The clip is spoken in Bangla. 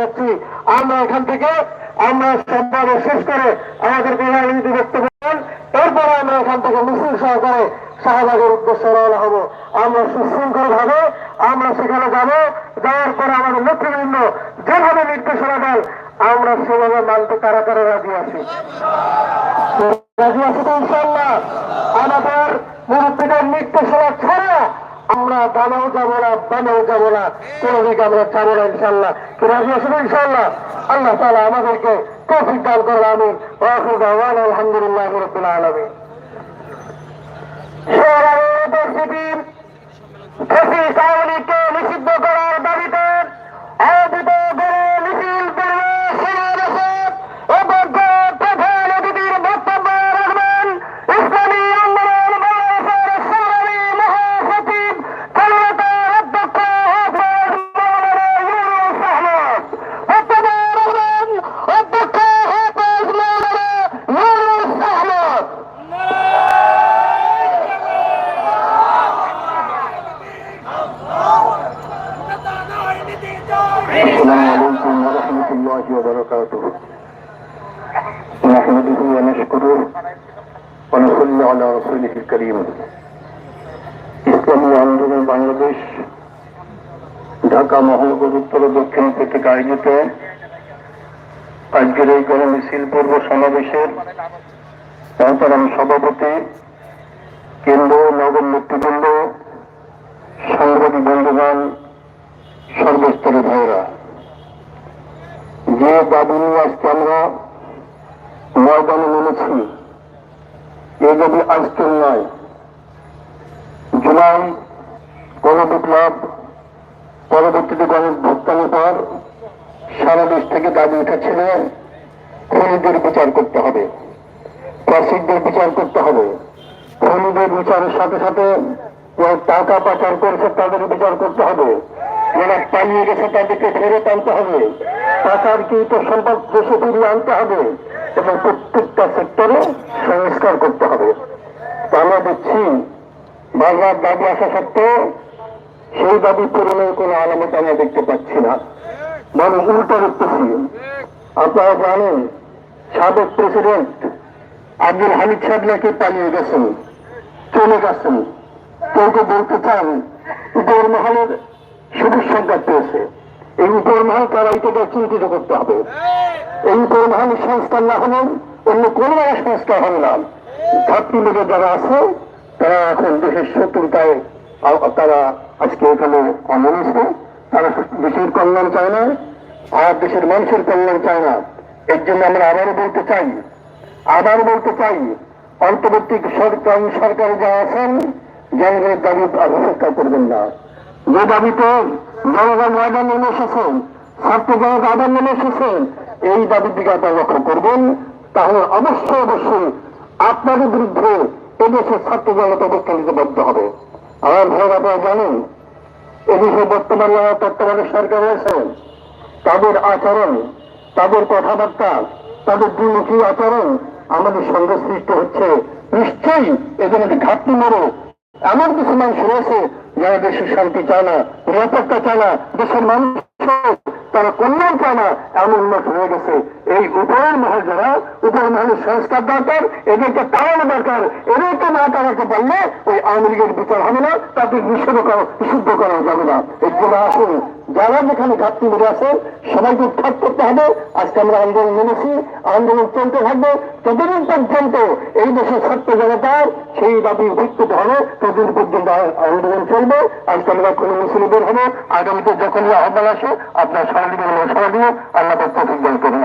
যাচ্ছি। আমরা এখান থেকে, আমরা সম্পাদন শেষ করে আমাদের রাজনীতি বক্তব্য দেন। এরপরে আমরা এখান থেকে মিছিল সহকারে শাহবাগের উদ্দেশ্যে রওনা হব। আমরা সুশৃঙ্খল ভাবে আমরা সেখানে যাব। যাওয়ার পরে আমাদের নেতৃবৃন্দ যেভাবে নির্দেশনা দেন, আমরা সেভাবে মানতে কারা কারা রাজি আছি। রাজি আছি তো ইনশাল্লাহ আমাদের মুরব্বীদের নির্দেশনা ছাড়া আমরা দানাও যাব না বানাও যাব না। কোনো দিকে আমরা যাব না, ইনশাল্লাহ। ফিরে তো ইনশাল্লাহ। আল্লাহ তালা আমাদেরকে তৌফিক দান করল আমি আলহামদুলিল্লাহ রব্বুল আলামিন। السلام عليكم ورحمة الله وبركاته نحمده ونشكره ونصلي على رسوله الكريم ইসলামী আন্দোলন বাংলাদেশ ঢাকা মহানগর উত্তর ও দক্ষিণ কর্তৃক আয়োজিত আজকের এই গণমিছিল পূর্ব সমাবেশের মহতারাম সভাপতি কেন্দ্র নগর নেতৃবৃন্দ দাবি নিয়ে আজকে আমরা, ময়দানে নেমেছি। এই দাবি আজকের নয়। জুলাই গণবিপ্লব, পরবর্তীতে গণভুত্থানের পর সারা দেশ থেকে দাবি উঠেছিল খনিদের বিচার করতে হবে। প্রসিদ্ধের বিচার করতে হবে। খনিদের বিচারের সাথে সাথে টাকা পাচার করেছে তাদের বিচার করতে হবে। যারা পালিয়ে গেছে তাদেরকে ফেরত আনতে হবে। টাকার কৃত সম্পদ দেশে ফিরিয়ে আনতে হবে এবং প্রত্যেকটা সেক্টরে সংস্কার করতে হবে। আমরা দেখছি বারবার দাবি আসা সত্ত্বেও সেই দাবি পূরণের কোনো আলামত আমরা দেখতে পাচ্ছি না। বরং উল্টো দেখতেছি আপনারা জানেন, সাবেক প্রেসিডেন্ট আব্দুল হামিদ সাহেব নাকি পালিয়ে গেছেন, চলে গেছেন। কেউ কেউ বলতে চান উপর মহলের সবুজ সংখ্যা পেয়েছে এই উপর মহল তারা এটাকে চিন্তিত করতে হবে। এই উপর মহলের সংস্কার না হলে অন্য কোনো সংস্কার হবে না। ঘাটতি লোকের যারা আছে, তারা এখন দেশের শত্রুতায় তারা আজকে এখানে অমনিছে তারা দেশের কল্যাণ চায় না, আর দেশের মানুষের কল্যাণ চায় না। এর জন্য আমরা আবারও বলতে চাই আবার বলতে চাই অন্তর্বর্তী সরকার সরকার যা আছেন জনগণের দাবি অপেক্ষা করবেন না। যে দাবিতে জনগণ ময়দান নেমে এসেছেন ছাত্র আবার নেমে এসেছেন এই দাবির দিকে লক্ষ্য করবেন। তাহলে অবশ্যই অবশ্যই আপনাদের বিরুদ্ধে এদেশের ছাত্র জনতা নিতে বাধ্য হবে। আমার ভাইয়ের আপনারা জানেন, এদেশে বর্তমানে তত্ত্বাবধায়ক সরকার রয়েছেন তাদের আচরণ, তাদের কথাবার্তা, তাদের দ্বিমুখী আচরণ আমাদের সঙ্গে সৃষ্টি হচ্ছে। নিশ্চয়ই এদের একটি ঘাটতি মরো এমন কিছু মানুষ রয়েছে যারা দেশের শান্তি চায় না, নিরাপত্তা চায় না, দেশের মানুষ তারা কল্যাণ চায় না, এমন লোক হয়ে গেছে। এই উপরের মহল যারা, উপরের মহলের সংস্কার দরকার, এদেরকে তাড়ানো দরকার। এদেরকে না তাড়াতে পারলে ওই আওয়ামী লীগের বিচার হবে না, তাদের নিষেধ করা, নিষিদ্ধ করা যাবে না। এর জন্য আসুন যারা যেখানে ঘাটতি মেরে আছে, সবাইকে উৎখাত করতে হবে। আজকে আমরা আন্দোলন নেমেছি, আন্দোলন চলতে থাকবে। ততদিন পর্যন্ত এই দেশের ছাত্র জনতার সেই দাবি উপস্থিত হবে ততদিন পর্যন্ত আন্দোলন চলবে। আজকে আমরা কোনো মিছিল বের হব, আগামীতে যখন এই আহ্বান আসে, আপনার সারা দিকে সারা দিয়ে আল্লাহ তৌফিক দান করুন।